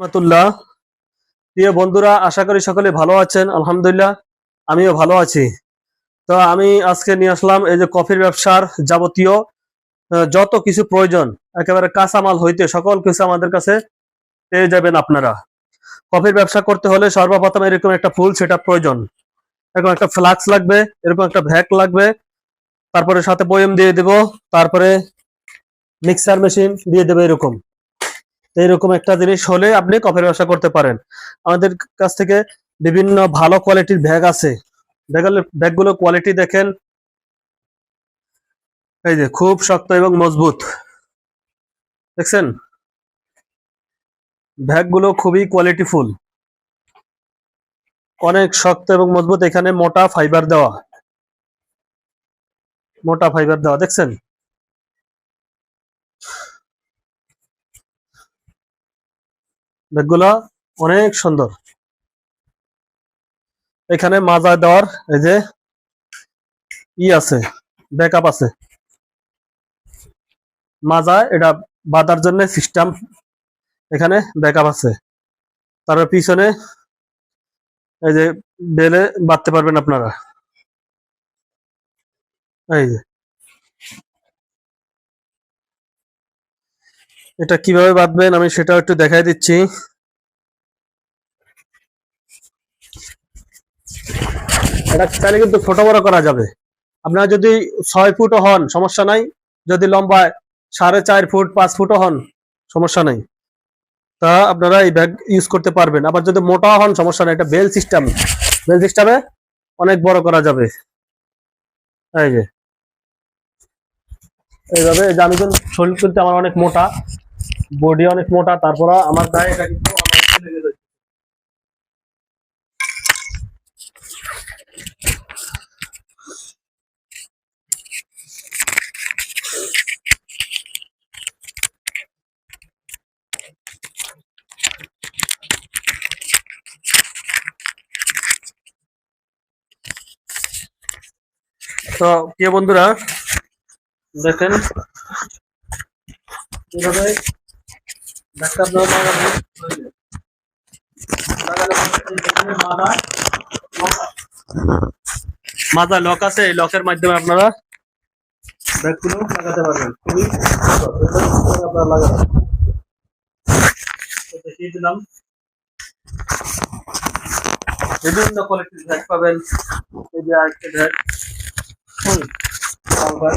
রহমতুল্লাহ। প্রিয় বন্ধুরা, আশা করি সকলে ভালো আছেন, আলহামদুলিল্লাহ, আমিও ভালো আছি। তো আমি আজকে নিয়ে আসলাম এই যে কফির ব্যবসার যাবতীয় যত কিছু প্রয়োজন, একেবারে কাঁচামাল হইতে সকল কিছু আমাদের কাছে পেয়ে যাবেন আপনারা। কফির ব্যবসা করতে হলে সর্বপ্রথম এরকম একটা ফুল সেটা প্রয়োজন। এরকম একটা ফ্লাক্স লাগবে, এরকম একটা ভ্যাক লাগবে, তারপরে সাথে বয়ম দিয়ে দেব, তারপরে মিক্সার মেশিন দিয়ে দেবে এরকম। এইরকম একটা জিনিস হলে আপনি কফির ব্যবসা করতে পারেন। আমাদের কাছ থেকে বিভিন্ন ভালো কোয়ালিটির ব্যাগ আছে। ব্যাগগুলো কোয়ালিটি দেখেন। এই যে খুব শক্ত এবং মজবুত। দেখছেন? ব্যাগগুলো খুবই কোয়ালিটিফুল অনেক শক্ত এবং মজবুত। এখানে মোটা ফাইবার দেওয়া। মোটা ফাইবার দেওয়া। দেখছেন? ব্যাগগুলো অনেক সুন্দর। এখানে মাজা দেওয়ার এই যে ই আছে ব্যাকআপ আছে। মাজা এটা বাঁধার জন্য সিস্টেম এখানে ব্যাকআপ আছে। তারপর পিছনে এই যে বেলে বাঁধতে পারবেন আপনারা। এই যে এটা কীভাবে বাঁধবেন আমি সেটাও একটু দেখাই দিচ্ছি। এটা চাইলে কিন্তু ছোট বড় করা যাবে। আপনারা যদি ছয় ফুটও হন, সমস্যা নাই। যদি লম্বায় সাড়ে চার ফুট, পাঁচ ফুটও হন, সমস্যা নাই। তা আপনারা এই ব্যাগ ইউজ করতে পারবেন। আবার যদি মোটা হন, সমস্যা নাই। এটা বেল সিস্টেম বেল সিস্টেমে অনেক বড় করা যাবে। এই যে। এইভাবে আমি কিন্তু শরীর কিন্তু আমার অনেক মোটা। বডি অনেক মোটা তারপর আমার গায়ে এটা কিন্তু। তো প্রিয় বন্ধুরা দেখেন মাথা মাথা লক আছে এই লকের মাধ্যমে আপনারা ব্যাগগুলো লাগাতে পারবেন। খুবই আপনারা লাগাবেন। দেখিয়ে দিলাম বিভিন্ন কোয়ালিটির ব্যাগ পাবেন। এই যে আরেকটা ব্যাগ হুম লাল ব্যাগ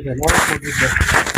দেখেন, অনেক মজবুত ব্যাগ।